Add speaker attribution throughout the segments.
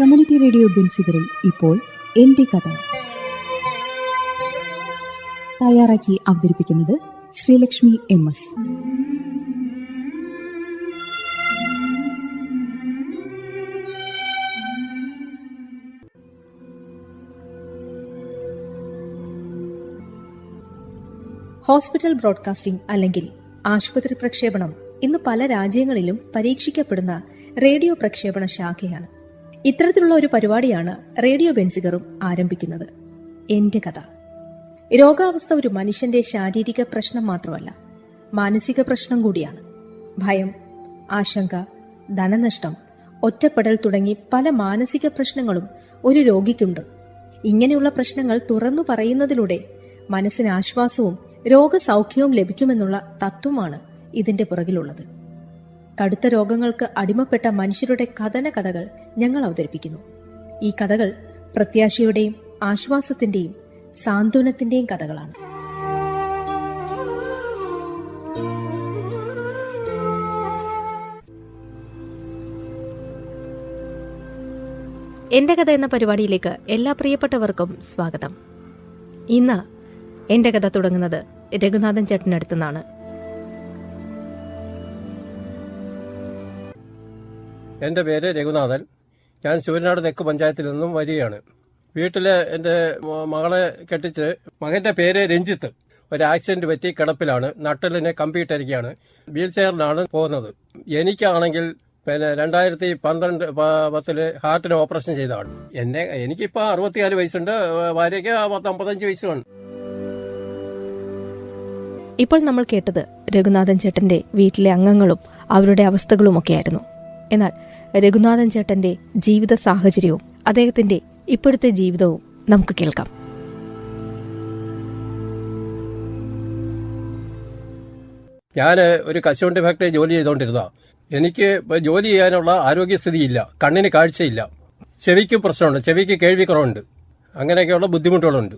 Speaker 1: Community radio ബിൻസിഗറിൽ ഇപ്പോൾ എന്റെ കഥ. തയ്യാറാക്കി അവതരിപ്പിക്കുന്നത് Sreelakshmi M S.
Speaker 2: Hospital broadcasting അല്ലെങ്കിൽ ആശുപത്രി പ്രക്ഷേപണം ഇന്ന് പല രാജ്യങ്ങളിലും പരീക്ഷിക്കപ്പെടുന്ന റേഡിയോ പ്രക്ഷേപണ ശാഖയാണ്. ഇത്തരത്തിലുള്ള ഒരു പരിപാടിയാണ് റേഡിയോ ബെൻസിഗറും ആരംഭിക്കുന്നത്. എന്റെ കഥ. രോഗാവസ്ഥ ഒരു മനുഷ്യന്റെ ശാരീരിക പ്രശ്നം മാത്രമല്ല മാനസിക പ്രശ്നം കൂടിയാണ്. ഭയം ആശങ്ക ധനനഷ്ടം ഒറ്റപ്പെടൽ തുടങ്ങി പല മാനസിക പ്രശ്നങ്ങളും ഒരു രോഗിക്കുണ്ട്. ഇങ്ങനെയുള്ള പ്രശ്നങ്ങൾ തുറന്നു പറയുന്നതിലൂടെ മനസ്സിന് ആശ്വാസവും രോഗസൗഖ്യവും ലഭിക്കുമെന്നുള്ള തത്വമാണ് ഇതിന്റെ പുറകിലുള്ളത്. കടുത്ത രോഗങ്ങൾക്ക് അടിമപ്പെട്ട മനുഷ്യരുടെ കഥന കഥകൾ ഞങ്ങൾ അവതരിപ്പിക്കുന്നു. ഈ കഥകൾ പ്രത്യാശയുടെയും ആശ്വാസത്തിന്റെയും സാന്ത്വനത്തിന്റെയും കഥകളാണ്. എന്റെ കഥ എന്ന പരിപാടിയിലേക്ക് എല്ലാ പ്രിയപ്പെട്ടവർക്കും സ്വാഗതം. ഇന്ന് എന്റെ കഥ തുടങ്ങുന്നത് രഘുനാഥൻ ചേട്ടനടുത്തു
Speaker 3: എന്റെ പേര് രഘുനാഥൻ. ഞാൻ ശിവനാട് തെക്ക് പഞ്ചായത്തിൽ നിന്നും വരികയാണ്. വീട്ടിലെ എന്റെ മകളെ കെട്ടിച്ച് മകന്റെ പേര് രഞ്ജിത്ത്. ഒരു ആക്സിഡന്റ് പറ്റി കിടപ്പിലാണ്. നട്ടലിനെ കമ്പിയിട്ടിരിക്കുകയാണ്. വീൽ ചെയറിലാണ് പോകുന്നത്. എനിക്കാണെങ്കിൽ പിന്നെ രണ്ടായിരത്തി പന്ത്രണ്ട് പത്തിൽ ഹാർട്ടിന് ഓപ്പറേഷൻ ചെയ്തതാണ്. എന്നെ എനിക്കിപ്പോ അറുപത്തിനാല് വയസ്സുണ്ട്. ഭാര്യയ്ക്ക് പത്തമ്പത്തഞ്ച് വയസ്സുണ്ട്
Speaker 2: ഇപ്പോൾ നമ്മൾ കേട്ടത് രഘുനാഥൻ ചേട്ടന്റെ വീട്ടിലെ അംഗങ്ങളും അവരുടെ അവസ്ഥകളുമൊക്കെയായിരുന്നു. എന്നാൽ രഘുനാഥൻ ചേട്ടന്റെ ജീവിത സാഹചര്യവും അദ്ദേഹത്തിന്റെ ഇപ്പോഴത്തെ ജീവിതവും നമുക്ക് കേൾക്കാം.
Speaker 3: ഞാൻ ഒരു കശുവണ്ടി ഫാക്ടറി ജോലി ചെയ്തുകൊണ്ടിരുന്ന എനിക്ക് ജോലി ചെയ്യാനുള്ള ആരോഗ്യസ്ഥിതിയില്ല. കണ്ണിന് കാഴ്ചയില്ല. ചെവിക്ക് പ്രശ്നമുണ്ട്. ചെവിക്ക് കേൾവി കുറവുണ്ട് അങ്ങനെയൊക്കെയുള്ള ബുദ്ധിമുട്ടുകളുണ്ട്.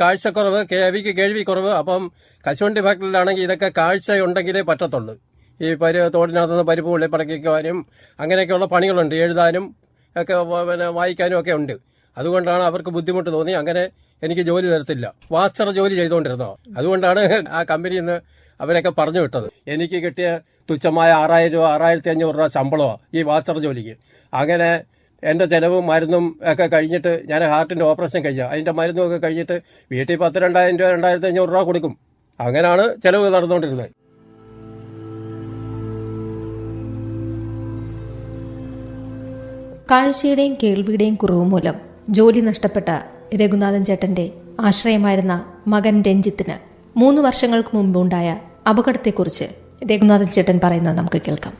Speaker 3: കാഴ്ചക്കുറവ് കേൾവിക്ക് കേൾവി കുറവ് അപ്പം കശുവണ്ടി ഫാക്ടറിയിലാണെങ്കിൽ ഇതൊക്കെ കാഴ്ച ഉണ്ടെങ്കിലേ പറ്റത്തുള്ളൂ. ഈ പരി തോടിനകത്ത് നിന്ന് പരിപ്പ് പുള്ളി പറക്കിക്കുവാനും അങ്ങനെയൊക്കെയുള്ള പണികളുണ്ട്. എഴുതാനും ഒക്കെ പിന്നെ വായിക്കാനും ഒക്കെ ഉണ്ട്. അതുകൊണ്ടാണ് അവർക്ക് ബുദ്ധിമുട്ട് തോന്നി. അങ്ങനെ എനിക്ക് ജോലി തരത്തില്ല. വാച്ചർ ജോലി ചെയ്തുകൊണ്ടിരുന്നോ? അതുകൊണ്ടാണ് ആ കമ്പനിയിൽ നിന്ന് അവരൊക്കെ പറഞ്ഞു വിട്ടത്. എനിക്ക് കിട്ടിയ തുച്ഛമായ ആറായിരം രൂപ ആറായിരത്തി അഞ്ഞൂറ് രൂപ ശമ്പളമാണ് ഈ വാച്ചർ ജോലിക്ക്. അങ്ങനെ എന്റെ ചിലവും മരുന്നും ഒക്കെ കഴിഞ്ഞിട്ട് ഞാൻ ഹാർട്ടിന്റെ ഓപ്പറേഷൻ കഴിച്ച അതിന്റെ മരുന്നും ഒക്കെ കഴിഞ്ഞിട്ട് വീട്ടിൽ പത്ത് രണ്ടായിരം രൂപ രണ്ടായിരത്തി അഞ്ഞൂറ് രൂപ കൊടുക്കും. അങ്ങനെയാണ് ചെലവ് നടന്നുകൊണ്ടിരുന്നത്.
Speaker 2: കാഴ്ചയുടെയും കേൾവിയുടെയും കുറവ് മൂലം ജോലി നഷ്ടപ്പെട്ട രഘുനാഥൻ ചേട്ടന്റെ ആശ്രയമായിരുന്ന മകൻ രഞ്ജിത്തിന് മൂന്ന് വർഷങ്ങൾക്ക് മുമ്പുണ്ടായ അപകടത്തെക്കുറിച്ച് രഘുനാഥൻ ചേട്ടൻ പറയുന്നത് നമുക്ക് കേൾക്കാം.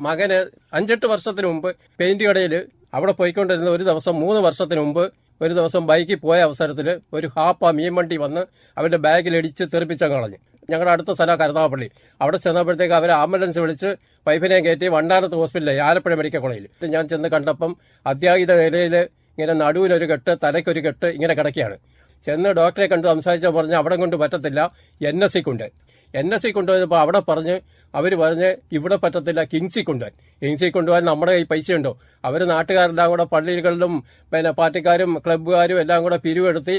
Speaker 3: മകന് അഞ്ചെട്ട് വർഷത്തിന് മുമ്പ് പെയിന്റ് കടയിൽ അവിടെ പോയിക്കൊണ്ടിരുന്ന ഒരു ദിവസം മൂന്ന് വർഷത്തിന് മുമ്പ് ഒരു ദിവസം ബൈക്കിൽ പോയ അവസരത്തിൽ ഒരു ഹാപ്പ മീൻ വണ്ടി വന്ന് അവന്റെ ബാഗിൽ ഇടിച്ച് തെറിപ്പിച്ചങ്ങ് കളഞ്ഞു. ഞങ്ങളുടെ അടുത്ത സ്ഥലം കരുതാപ്പള്ളി അവിടെ ചെന്നപ്പോഴത്തേക്ക് അവർ ആംബുലൻസ് വിളിച്ച് വൈഫിനെ കയറ്റി വണ്ടാനത്ത് ഹോസ്പിറ്റലിൽ ആലപ്പുഴ മെഡിക്കൽ കോളേജിൽ. ഞാൻ ചെന്ന് കണ്ടപ്പം അത്യാഹിത നിലയിൽ ഇങ്ങനെ നടുവിനൊരു കെട്ട് തലയ്ക്കൊരു കെട്ട് ഇങ്ങനെ കിടക്കുകയാണ്. ചെന്ന് ഡോക്ടറെ കണ്ട് സംസാരിച്ചാൽ പറഞ്ഞ് അവിടെ കൊണ്ട് പറ്റത്തില്ല എൻ എസ് സി കൊണ്ട് എൻ എസ് സി കൊണ്ടുപോയപ്പോൾ അവിടെ പറഞ്ഞ് അവർ പറഞ്ഞ് ഇവിടെ പറ്റത്തില്ല കിങ്സി കൊണ്ടുപോകാൻ കിങ്സി കൊണ്ടുപോകാൻ നമ്മുടെ കയ്യിൽ പൈസയുണ്ടോ? അവർ നാട്ടുകാരെല്ലാം കൂടെ പള്ളികളിലും പിന്നെ പാർട്ടിക്കാരും ക്ലബ്ബുകാരും എല്ലാം കൂടെ പിരിവെടുത്തി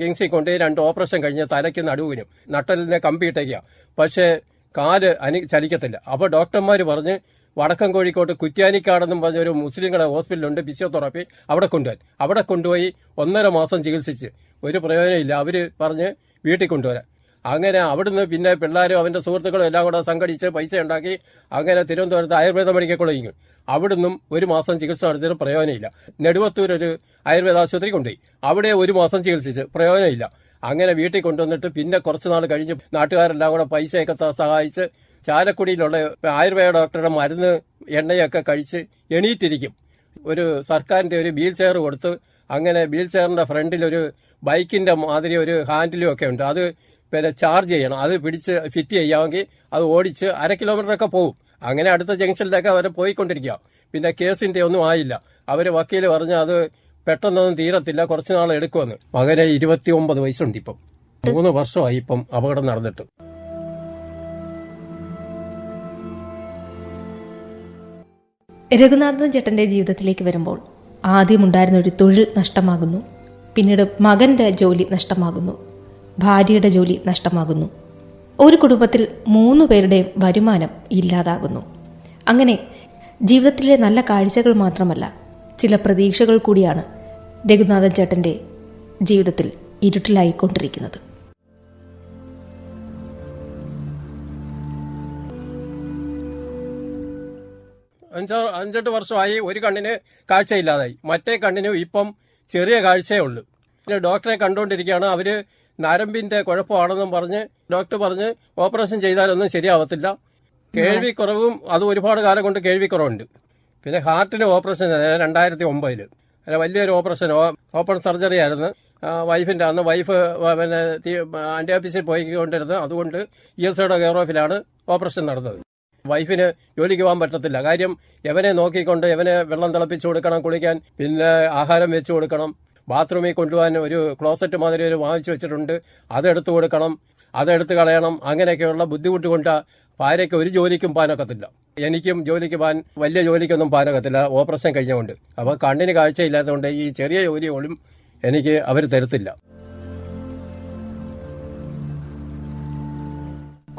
Speaker 3: കിങ്സി കൊണ്ടുപോയി രണ്ട് ഓപ്പറേഷൻ കഴിഞ്ഞ് തലയ്ക്ക് നടുവിനും. നട്ടലിനെ കമ്പിയിട്ടേക്കുക പക്ഷേ കാൽ അനി ചലിക്കത്തില്ല. അപ്പോൾ ഡോക്ടർമാർ പറഞ്ഞ് വടക്കം കോഴിക്കോട്ട് കുറ്റ്യാനിക്കാടെന്നും പറഞ്ഞ ഒരു മുസ്ലിങ്ങളുടെ ഹോസ്പിറ്റലുണ്ട് ഫിസിയോതെറാപ്പി അവിടെ കൊണ്ടുപോയി അവിടെ കൊണ്ടുപോയി ഒന്നര മാസം ചികിത്സിച്ച്. ഒരു പ്രയോജനമില്ല അവർ പറഞ്ഞ് വീട്ടിൽ കൊണ്ടുവരാൻ. അങ്ങനെ അവിടുന്ന് പിന്നെ പിള്ളേരും അവന്റെ സുഹൃത്തുക്കളും എല്ലാം കൂടെ സംഘടിച്ച് പൈസ ഉണ്ടാക്കി അങ്ങനെ തിരുവനന്തപുരത്ത് ആയുർവേദ മെഡിക്കൽ കോളേജിൽ അവിടുന്നും ഒരു മാസം ചികിത്സ നടത്തിയിട്ട് പ്രയോജനമില്ല. നെടുവത്തൂർ ഒരു ആയുർവേദ ആശുപത്രി കൊണ്ടുപോയി. അവിടെ ഒരു മാസം ചികിത്സിച്ച് പ്രയോജനമില്ല. അങ്ങനെ വീട്ടിൽ കൊണ്ടുവന്നിട്ട് പിന്നെ കുറച്ച് നാൾ കഴിഞ്ഞ് നാട്ടുകാരെല്ലാം കൂടെ പൈസയൊക്കെ സഹായിച്ച് ചാലക്കുടിയിലുള്ള ആയുർവേദ ഡോക്ടറുടെ മരുന്ന് എണ്ണയൊക്കെ കഴിച്ച് എണീറ്റിരിക്കും. ഒരു സർക്കാരിന്റെ ഒരു വീൽ ചെയർ കൊടുത്ത് അങ്ങനെ വീൽ ചെയറിന്റെ ഫ്രണ്ടിൽ ഒരു ബൈക്കിന്റെ മാതിരി ഒരു ഹാൻഡിലും ഒക്കെ ഉണ്ട്. അത് പിന്നെ ചാർജ് ചെയ്യണം. അത് പിടിച്ച് ഫിറ്റ് ചെയ്യാമെങ്കിൽ അത് ഓടിച്ച് അര കിലോമീറ്ററൊക്കെ പോകും അങ്ങനെ അടുത്ത ജംഗ്ഷനിലൊക്കെ അവരെ പോയിക്കൊണ്ടിരിക്കുക. പിന്നെ കേസിന്റെ ഒന്നും ആയില്ല. അവർ വക്കീൽ പറഞ്ഞ അത് പെട്ടെന്നൊന്നും തീരത്തില്ല. കുറച്ചു നാൾ എടുക്കുമെന്ന്. മകനെ ഇരുപത്തി ഒമ്പത് വയസ്സുണ്ട് ഇപ്പം. മൂന്ന് വർഷമായി ഇപ്പം അപകടം നടന്നിട്ട്.
Speaker 2: രഘുനാഥൻ ചേട്ടന്റെ ജീവിതത്തിലേക്ക് വരുമ്പോൾ ആദ്യമുണ്ടായിരുന്ന ഒരു തൊഴിൽ നഷ്ടമാകുന്നു. പിന്നീട് മകന്റെ ജോലി നഷ്ടമാകുന്നു. ഭാര്യയുടെ ജോലി നഷ്ടമാകുന്നു. ഒരു കുടുംബത്തിൽ മൂന്ന് പേരുടെയും വരുമാനം ഇല്ലാതാകുന്നു. അങ്ങനെ ജീവിതത്തിലെ നല്ല കാഴ്ചകൾ മാത്രമല്ല ചില പ്രതീക്ഷകൾ കൂടിയാണ് രഘുനാഥൻ ചേട്ടന്റെ ജീവിതത്തിൽ ഇരുട്ടിലായിക്കൊണ്ടിരിക്കുന്നത്.
Speaker 3: അഞ്ചോ അഞ്ചെട്ട് വർഷമായി ഒരു കണ്ണിന് കാഴ്ചയില്ലാതായി. മറ്റേ കണ്ണിനും ഇപ്പം ചെറിയ കാഴ്ചയേ ഉള്ളൂ. ഡോക്ടറെ കണ്ടുകൊണ്ടിരിക്കുകയാണ് അവർ നരമ്പിന്റെ കുഴപ്പമാണെന്നും പറഞ്ഞ് ഡോക്ടർ പറഞ്ഞ് ഓപ്പറേഷൻ ചെയ്താലൊന്നും ശരിയാവത്തില്ല. കേൾവിക്കുറവും അത് ഒരുപാട് കാലം കൊണ്ട് കേൾവിക്കുറവുണ്ട്. പിന്നെ ഹാർട്ടിന് ഓപ്പറേഷൻ രണ്ടായിരത്തി ഒമ്പതിൽ അല്ല വലിയൊരു ഓപ്പറേഷൻ ഓപ്പൺ സർജറി ആയിരുന്നു. വൈഫിന്റെ അന്ന് വൈഫ് പിന്നെ ആന്റി ഓഫീസിൽ പോയിക്കൊണ്ടിരുന്നത്. അതുകൊണ്ട് ഇ എസ് ഐയുടെ കെയർ ഓഫിലാണ് ഓപ്പറേഷൻ നടന്നത്. വൈഫിന് ജോലിക്ക് പോകാൻ പറ്റത്തില്ല. കാര്യം എവനെ നോക്കിക്കൊണ്ട് എവനെ വെള്ളം തിളപ്പിച്ചു കൊടുക്കണം കുളിക്കാൻ പിന്നെ ആഹാരം വെച്ചു കൊടുക്കണം. ബാത്റൂമിൽ കൊണ്ടുപോകാൻ ഒരു ക്ലോസറ്റ് മാതിരി ഒരു വാങ്ങിച്ചു വെച്ചിട്ടുണ്ട്. അതെടുത്ത് കൊടുക്കണം അതെടുത്ത് കളയണം അങ്ങനെയൊക്കെയുള്ള ബുദ്ധിമുട്ട് കൊണ്ട് ഭാര്യയ്ക്ക് ഒരു ജോലിക്കും പാനൊക്കത്തില്ല. എനിക്കും ജോലിക്ക് പോകാൻ വലിയ ജോലിക്കൊന്നും പാനൊക്കത്തില്ല. ഓപ്പറേഷൻ കഴിഞ്ഞുകൊണ്ട്. അപ്പോൾ കണ്ണിന് കാഴ്ചയില്ലാത്തതുകൊണ്ട് ഈ ചെറിയ ജോലി പോലും എനിക്ക് അവർ തരത്തില്ല.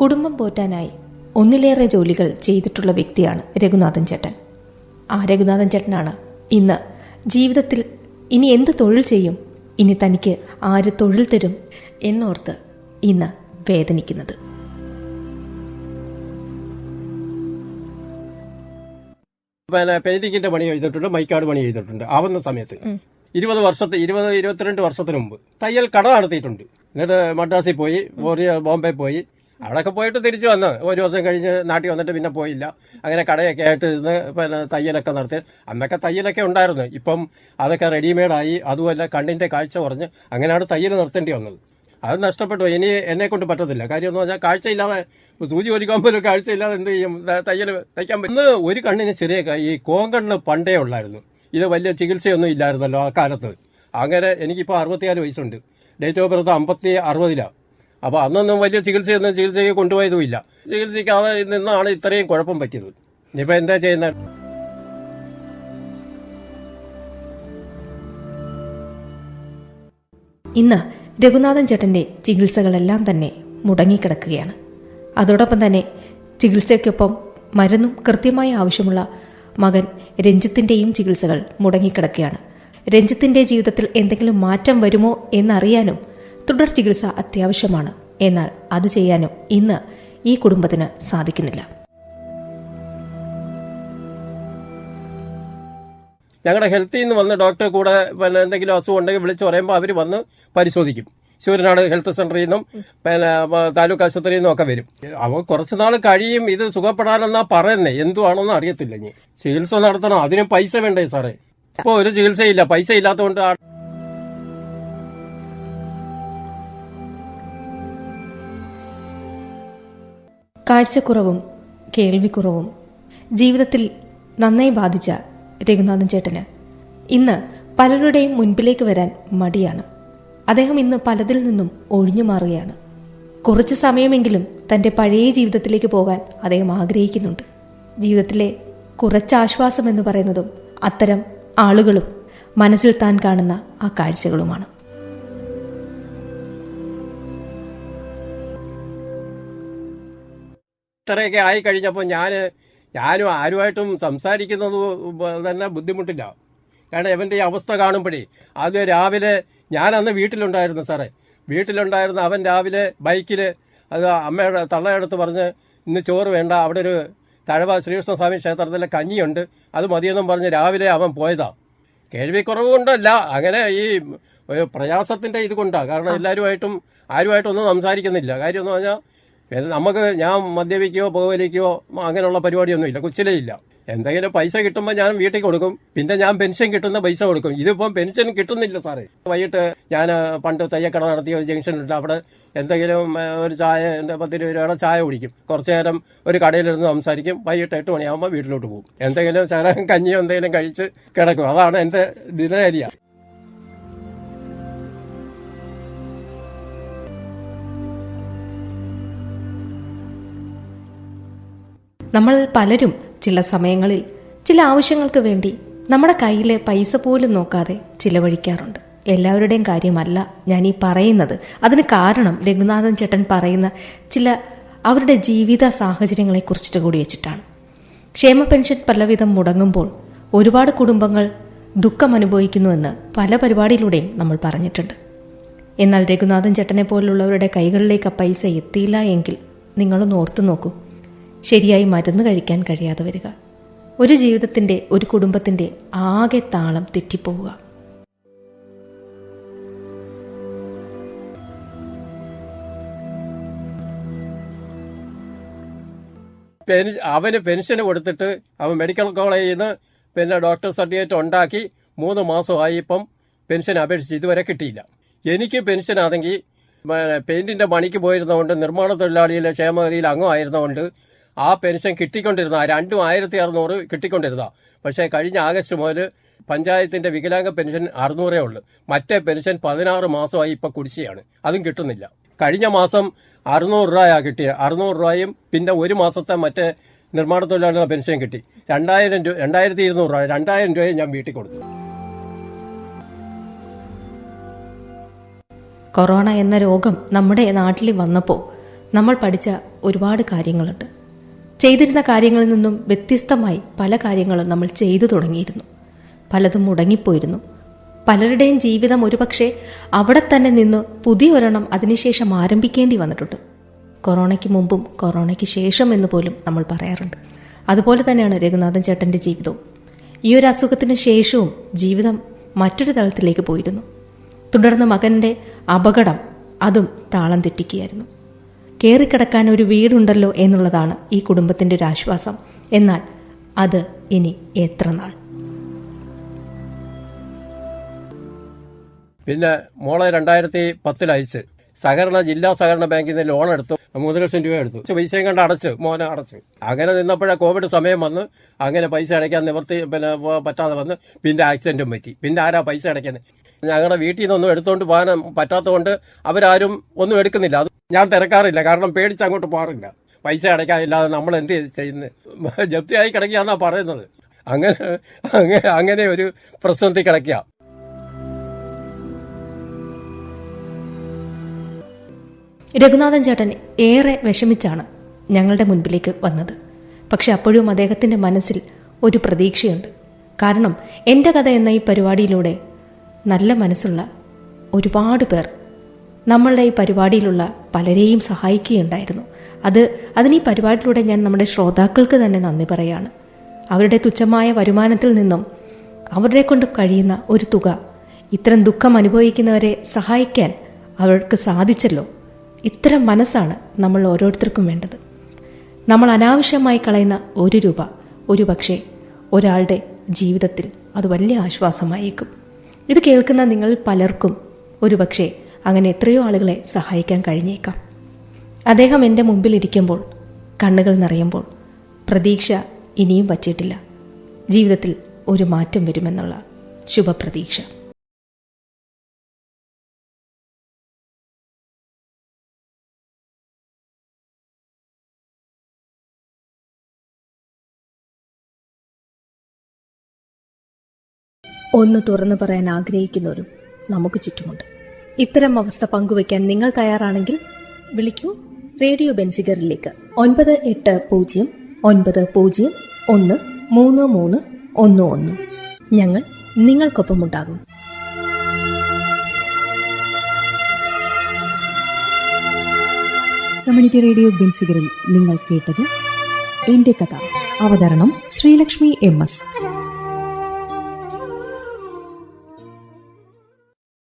Speaker 2: കുടുംബം പോറ്റാനായി ഒന്നിലേറെ ജോലികൾ ചെയ്തിട്ടുള്ള വ്യക്തിയാണ് രഘുനാഥൻ ചേട്ടൻ. ആ രഘുനാഥൻ ചേട്ടനാണ് ഇന്ന് ജീവിതത്തിൽ ഇനി എന്ത് തൊഴിൽ ചെയ്യും? ഇനി തനിക്ക് ആര് തൊഴിൽ തരും? എന്നോർത്ത് ഇന്ന് വേദനിക്കുന്നത്.
Speaker 3: പിന്നെ പെയിന്റിങ്ങിന്റെ പണി ചെയ്തിട്ടുണ്ട് മൈക്കാട് പണി ചെയ്തിട്ടുണ്ട് ആവുന്ന സമയത്ത്. ഇരുപത് വർഷത്തെ ഇരുപത് ഇരുപത്തിരണ്ട് വർഷത്തിന് മുമ്പ് തയ്യൽ കട നടത്തിയിട്ടുണ്ട്. എന്നിട്ട് മദ്രാസിൽ പോയി ബോറിയ- ബോംബെ പോയി അവിടെയൊക്കെ പോയിട്ട് തിരിച്ചു വന്ന്. ഒരു ദിവസം കഴിഞ്ഞ് നാട്ടിൽ വന്നിട്ട് പിന്നെ പോയില്ല. അങ്ങനെ കടയൊക്കെ ആയിട്ട് ഇരുന്ന് പിന്നെ തയ്യലൊക്കെ നടത്തി. അന്നൊക്കെ തയ്യലൊക്കെ ഉണ്ടായിരുന്നു. ഇപ്പം അതൊക്കെ റെഡിമെയ്ഡായി. അതുമല്ല കണ്ണിന്റെ കാഴ്ച കുറഞ്ഞ് അങ്ങനെയാണ് തയ്യൽ നിർത്തേണ്ടി വന്നത്. അത് നഷ്ടപ്പെട്ടു. ഇനി എന്നെ കൊണ്ട് പറ്റത്തില്ല. കാര്യം എന്ന് പറഞ്ഞാൽ കാഴ്ചയില്ലാതെ സൂചി ഒരുക്കാൻ പോലും കാഴ്ചയില്ലാതെ എന്ത് ചെയ്യും? തയ്യൽ തയ്ക്കാൻ പറ്റും. ഇന്ന് ഒരു കണ്ണിന് ചെറിയ ഈ കോങ്കണ്ണ് പണ്ടേ ഉള്ളായിരുന്നു. ഇത് വലിയ ചികിത്സയൊന്നും ഇല്ലായിരുന്നല്ലോ ആ കാലത്ത്. അങ്ങനെ എനിക്കിപ്പോൾ അറുപത്തിനാല് വയസ്സുണ്ട്. ഡേറ്റ് ഓഫ് ബർത്ത് അമ്പത്തി അറുപതിലാണ് അപ്പോൾ അന്നൊന്നും വലിയ ചികിത്സയൊന്നും ചികിത്സയ്ക്ക് കൊണ്ടുപോയതുമില്ല. ചികിത്സിക്കാതെ നിന്നാണ് ഇത്രയും കുഴപ്പം പറ്റിയത്. ഇനിയിപ്പോൾ എന്താ ചെയ്യുന്ന?
Speaker 2: ഇന്ന് രഘുനാഥൻ ചേട്ടന്റെ ചികിത്സകളെല്ലാം തന്നെ മുടങ്ങിക്കിടക്കുകയാണ്. അതോടൊപ്പം തന്നെ ചികിത്സയ്ക്കൊപ്പം മരുന്നും കൃത്യമായി ആവശ്യമുള്ള മകൻ രഞ്ജിത്തിന്റെയും ചികിത്സകൾ മുടങ്ങിക്കിടക്കുകയാണ്. രഞ്ജിത്തിന്റെ ജീവിതത്തിൽ എന്തെങ്കിലും മാറ്റം വരുമോ എന്നറിയാനും തുടർ ചികിത്സ അത്യാവശ്യമാണ്. എന്നാൽ അത് ചെയ്യാനും ഇന്ന് ഈ കുടുംബത്തിന് സാധിക്കുന്നില്ല.
Speaker 3: ഞങ്ങളുടെ ഹെൽത്തിൽ നിന്ന് വന്ന് ഡോക്ടറെ കൂടെ പിന്നെ എന്തെങ്കിലും അസുഖം ഉണ്ടെങ്കിൽ വിളിച്ച് പറയുമ്പോൾ അവർ വന്ന് പരിശോധിക്കും. ശൂരനാട് ഹെൽത്ത് സെന്ററിൽ നിന്നും പിന്നെ താലൂക്ക് ആശുപത്രിയിൽ നിന്നും ഒക്കെ വരും. അവ കുറച്ച് നാൾ കഴിയും ഇത് സുഖപ്പെടാനെന്നാ പറയുന്നേ. എന്തുവാണെന്ന് അറിയത്തില്ല ഇനി. ചികിത്സ നടത്തണം അതിന് പൈസ വേണ്ടേ സാറേ? ഇപ്പൊ ഒരു ചികിത്സയില്ല പൈസ ഇല്ലാത്തതുകൊണ്ട്
Speaker 2: കാഴ്ചക്കുറവും കേൾവിക്കുറവും ജീവിതത്തിൽ നന്നായി ബാധിച്ച രഘുനാഥൻ ചേട്ടന്. ഇന്ന് പലരുടെയും മുൻപിലേക്ക് വരാൻ മടിയാണ്. അദ്ദേഹം ഇന്ന് പലതിൽ നിന്നും ഒഴിഞ്ഞു മാറുകയാണ്. കുറച്ച് സമയമെങ്കിലും തന്റെ പഴയ ജീവിതത്തിലേക്ക് പോകാൻ അദ്ദേഹം ആഗ്രഹിക്കുന്നുണ്ട്. ജീവിതത്തിലെ കുറച്ച് ആശ്വാസം എന്ന് പറയുന്നതും അത്തരം ആളുകളും മനസ്സിൽ താൻ കാണുന്ന ആ കാഴ്ചകളുമാണ്.
Speaker 3: ഇത്രയൊക്കെ ആയി കഴിഞ്ഞപ്പോൾ ഞാൻ ഞാനും ആരുമായിട്ടും സംസാരിക്കുന്നത് തന്നെ ബുദ്ധിമുട്ടില്ല. കാരണം ഇവന്റെ ഈ അവസ്ഥ കാണുമ്പോഴേ അത് രാവിലെ ഞാൻ അന്ന് വീട്ടിലുണ്ടായിരുന്നു സാറേ. വീട്ടിലുണ്ടായിരുന്ന അവൻ രാവിലെ ബൈക്കിൽ അത് അമ്മയുടെ തള്ളയെടുത്ത് പറഞ്ഞ് ഇന്ന് ചോറ് വേണ്ട അവിടെ ഒരു തഴവ ശ്രീകൃഷ്ണസ്വാമി ക്ഷേത്രത്തിലെ കഞ്ഞിയുണ്ട് അത് മതിയെന്നും പറഞ്ഞ് രാവിലെ അവൻ പോയതാ. കേൾവിക്കുറവ് കൊണ്ടല്ല അങ്ങനെ ഈ പ്രയാസത്തിന്റെ ഇത് കൊണ്ടാണ് കാരണം എല്ലാവരുമായിട്ടും ആരുമായിട്ടൊന്നും സംസാരിക്കുന്നില്ല. കാര്യം എന്ന് പറഞ്ഞാൽ നമുക്ക് ഞാൻ മദ്യപിക്കുകയോ പുകവലിക്കുകയോ അങ്ങനെയുള്ള പരിപാടിയൊന്നും ഇല്ല. കൊച്ചിലേ ഇല്ല. എന്തെങ്കിലും പൈസ കിട്ടുമ്പോൾ ഞാൻ വീട്ടിൽ കൊടുക്കും. പിന്നെ ഞാൻ പെൻഷൻ കിട്ടുന്ന പൈസ കൊടുക്കും. ഇതിപ്പം പെൻഷൻ കിട്ടുന്നില്ല സാറേ. വൈകിട്ട് ഞാൻ പണ്ട് തയ്യക്കട നടത്തിയ ഒരു ജംഗ്ഷനുണ്ട് അവിടെ എന്തെങ്കിലും ഒരു ചായ എന്താ പത്ത് രൂപയുടെ ചായ കുടിക്കും. കുറച്ചു നേരം ഒരു കടയിലിരുന്ന് സംസാരിക്കും. വൈകിട്ട് എട്ട് മണിയാകുമ്പോൾ വീട്ടിലോട്ട് പോകും. എന്തെങ്കിലും ശരം കഞ്ഞിയോ എന്തെങ്കിലും കഴിച്ച് കിടക്കും. അതാണ് എന്റെ ദിനചര്യ.
Speaker 2: നമ്മൾ പലരും ചില സമയങ്ങളിൽ ചില ആവശ്യങ്ങൾക്ക് വേണ്ടി നമ്മുടെ കയ്യിലെ പൈസ പോലും നോക്കാതെ ചിലവഴിക്കാറുണ്ട്. എല്ലാവരുടെയും കാര്യമല്ല ഞാൻ ഈ പറയുന്നത്. അതിന് കാരണം രഘുനാഥൻ ചേട്ടൻ പറയുന്ന ചില അവരുടെ ജീവിത സാഹചര്യങ്ങളെ കുറിച്ചിട്ട് കൂടി വെച്ചിട്ടാണ്. ക്ഷേമ പെൻഷൻ പലവിധം മുടങ്ങുമ്പോൾ ഒരുപാട് കുടുംബങ്ങൾ ദുഃഖം അനുഭവിക്കുന്നുവെന്ന് പല പരിപാടിയിലൂടെയും നമ്മൾ പറഞ്ഞിട്ടുണ്ട്. എന്നാൽ രഘുനാഥൻ ചേട്ടനെ പോലുള്ളവരുടെ കൈകളിലേക്ക് ആ പൈസ എത്തിയില്ല എങ്കിൽ നിങ്ങളൊന്ന് ഓർത്തു നോക്കൂ. ശരിയായി മരുന്ന് കഴിക്കാൻ കഴിയാതെ വരിക. ഒരു ജീവിതത്തിന്റെ ഒരു കുടുംബത്തിന്റെ ആകെ താളം തെറ്റിപ്പോവുക.
Speaker 3: അവന് പെൻഷന് കൊടുത്തിട്ട് അവൻ മെഡിക്കൽ കോളേജിൽ നിന്ന് പിന്നെ ഡോക്ടർ സർട്ടിഫിക്കറ്റ് ഉണ്ടാക്കി മൂന്ന് മാസമായി ഇപ്പം പെൻഷൻ അപേക്ഷിച്ച് ഇതുവരെ കിട്ടിയില്ല. എനിക്ക് പെൻഷൻ ആണെങ്കിൽ പെയിന്റിന്റെ പണിക്ക് പോയിരുന്നതുകൊണ്ട് നിർമ്മാണ തൊഴിലാളിയിലെ ക്ഷേമഗതിയിൽ അംഗമായിരുന്നതുകൊണ്ട് ആ പെൻഷൻ കിട്ടിക്കൊണ്ടിരുന്ന രണ്ടും ആയിരത്തി അറുന്നൂറ് കിട്ടിക്കൊണ്ടിരുന്ന. പക്ഷേ കഴിഞ്ഞ ആഗസ്റ്റ് മുതൽ പഞ്ചായത്തിന്റെ വികലാംഗ പെൻഷൻ അറുന്നൂറേ ഉള്ളൂ. മറ്റേ പെൻഷൻ പതിനാറ് മാസമായി ഇപ്പൊ കുടിശ്ശിയാണ് അതും കിട്ടുന്നില്ല. കഴിഞ്ഞ മാസം അറുന്നൂറ് രൂപയാ കിട്ടിയ. അറുന്നൂറ് രൂപയും പിന്നെ ഒരു മാസത്തെ മറ്റേ നിർമ്മാണ തൊഴിലാളികളുടെ പെൻഷൻ കിട്ടി. രണ്ടായിരം രൂപ രണ്ടായിരത്തി ഇരുന്നൂറ് രൂപ രണ്ടായിരം രൂപയും ഞാൻ വീട്ടിൽ കൊടുത്തു.
Speaker 2: കൊറോണ എന്ന രോഗം നമ്മുടെ നാട്ടിൽ വന്നപ്പോൾ നമ്മൾ പഠിച്ച ഒരുപാട് കാര്യങ്ങളുണ്ട്. ചെയ്തിരുന്ന കാര്യങ്ങളിൽ നിന്നും വ്യത്യസ്തമായി പല കാര്യങ്ങളും നമ്മൾ ചെയ്തു തുടങ്ങിയിരുന്നു. പലതും മുടങ്ങിപ്പോയിരുന്നു. പലരുടെയും ജീവിതം ഒരുപക്ഷെ അവിടെ തന്നെ നിന്ന് പുതിയൊരെണ്ണം അതിനുശേഷം ആരംഭിക്കേണ്ടി വന്നിട്ടുണ്ട്. കൊറോണയ്ക്ക് മുമ്പും കൊറോണയ്ക്ക് ശേഷം എന്ന് പോലും നമ്മൾ പറയാറുണ്ട്. അതുപോലെ തന്നെയാണ് രഘുനാഥൻ ചേട്ടന്റെ ജീവിതവും. ഈ ഒരു അസുഖത്തിന് ശേഷവും ജീവിതം മറ്റൊരു തലത്തിലേക്ക് പോയിരുന്നു. തുടർന്ന് മകന്റെ അപകടം അതും താളം തെറ്റിക്കുകയായിരുന്നു. കയറിക്കിടക്കാൻ ഒരു വീടുണ്ടല്ലോ എന്നുള്ളതാണ് ഈ കുടുംബത്തിന്റെ ഒരു ആശ്വാസം. എന്നാൽ അത് ഇനി എത്ര നാൾ?
Speaker 3: പിന്നെ മോളെ രണ്ടായിരത്തി പത്തിൽ അയച്ച്. സഹകരണ ജില്ലാ സഹകരണ ബാങ്കിൽ നിന്ന് ലോൺ എടുത്തു. മൂന്ന് ലക്ഷം രൂപ എടുത്തു. പൈസയും കണ്ട് അടച്ച് മോനെ അടച്ച്. അങ്ങനെ നിന്നപ്പോഴേ കോവിഡ് സമയം വന്ന് അങ്ങനെ പൈസ അടയ്ക്കാൻ നിവർത്തി പിന്നെ പറ്റാതെ വന്ന് പിന്നെ ആക്സിഡന്റും പറ്റി. പിന്നെ ആരാ പൈസ അടയ്ക്കുന്നത്? ഞങ്ങളുടെ വീട്ടിൽ നിന്നൊന്നും എടുത്തുകൊണ്ട് പോകാൻ പറ്റാത്തതുകൊണ്ട് അവരാരും ഒന്നും എടുക്കുന്നില്ല. ഞാൻ തിരക്കാറില്ല. കാരണം പേടിച്ച് അങ്ങോട്ട് പോകാറില്ല. പൈസ അടയ്ക്കാതില്ലാതെ നമ്മൾ എന്ത് ചെയ്യുന്നത് ജപ്തിയായി കിടക്കുകയെന്നാ പറയുന്നത്. അങ്ങനെ അങ്ങനെ അങ്ങനെ ഒരു പ്രശ്നത്തിൽ കിടക്കുക.
Speaker 2: രഘുനാഥൻ ചേട്ടൻ ഏറെ വിഷമിച്ചാണ് ഞങ്ങളുടെ മുൻപിലേക്ക് വന്നത്. പക്ഷെ അപ്പോഴും അദ്ദേഹത്തിന്റെ മനസ്സിൽ ഒരു പ്രതീക്ഷയുണ്ട്. കാരണം എന്റെ കഥ എന്ന ഈ പരിപാടിയിലൂടെ നല്ല മനസ്സുള്ള ഒരുപാട് പേർ നമ്മളുടെ ഈ പരിപാടിയിലുള്ള പലരെയും സഹായിക്കുകയുണ്ടായിരുന്നു. അത് അതിന് ഈ പരിപാടിയിലൂടെ ഞാൻ നമ്മുടെ ശ്രോതാക്കൾക്ക് തന്നെ നന്ദി പറയാണ്. അവരുടെ തുച്ഛമായ വരുമാനത്തിൽ നിന്നും അവരെ കൊണ്ട് കഴിയുന്ന ഒരു തുക ഇത്തരം ദുഃഖം അനുഭവിക്കുന്നവരെ സഹായിക്കാൻ അവർക്ക് സാധിച്ചല്ലോ. ഇത്തരം മനസ്സാണ് നമ്മൾ ഓരോരുത്തർക്കും വേണ്ടത്. നമ്മൾ അനാവശ്യമായി കളയുന്ന ഒരു രൂപ ഒരു പക്ഷേ ഒരാളുടെ ജീവിതത്തിൽ അത് വലിയ ആശ്വാസമായേക്കും. ഇത് കേൾക്കുന്ന നിങ്ങൾ പലർക്കും ഒരു പക്ഷേ അങ്ങനെ എത്രയോ ആളുകളെ സഹായിക്കാൻ കഴിഞ്ഞേക്കാം. അദ്ദേഹം എന്റെ മുമ്പിലിരിക്കുമ്പോൾ കണ്ണുകൾ നിറയുമ്പോൾ പ്രതീക്ഷ ഇനിയും പറ്റിയിട്ടില്ല ജീവിതത്തിൽ ഒരു മാറ്റം വരുമെന്നുള്ള ശുഭപ്രതീക്ഷ. ഒന്ന് തുറന്നു പറയാൻ ആഗ്രഹിക്കുന്നവരും നമുക്ക് ചുറ്റുമുണ്ട്. ഇത്തരം അവസ്ഥ പങ്കുവയ്ക്കാൻ നിങ്ങൾ തയ്യാറാണെങ്കിൽ വിളിക്കൂ റേഡിയോ ബെൻസിഗറിലേക്ക്. ഒൻപത് എട്ട് പൂജ്യം ഒൻപത് പൂജ്യം ഒന്ന് മൂന്ന് മൂന്ന് ഒന്ന് ഒന്ന്. ഞങ്ങൾ നിങ്ങൾക്കൊപ്പമുണ്ടാകും
Speaker 1: കമ്മ്യൂണിറ്റി റേഡിയോ ബെൻസിഗറിൽ നിങ്ങൾ കേട്ടത് എന്റെ കഥ. അവതരണം ശ്രീലക്ഷ്മി എം എസ്.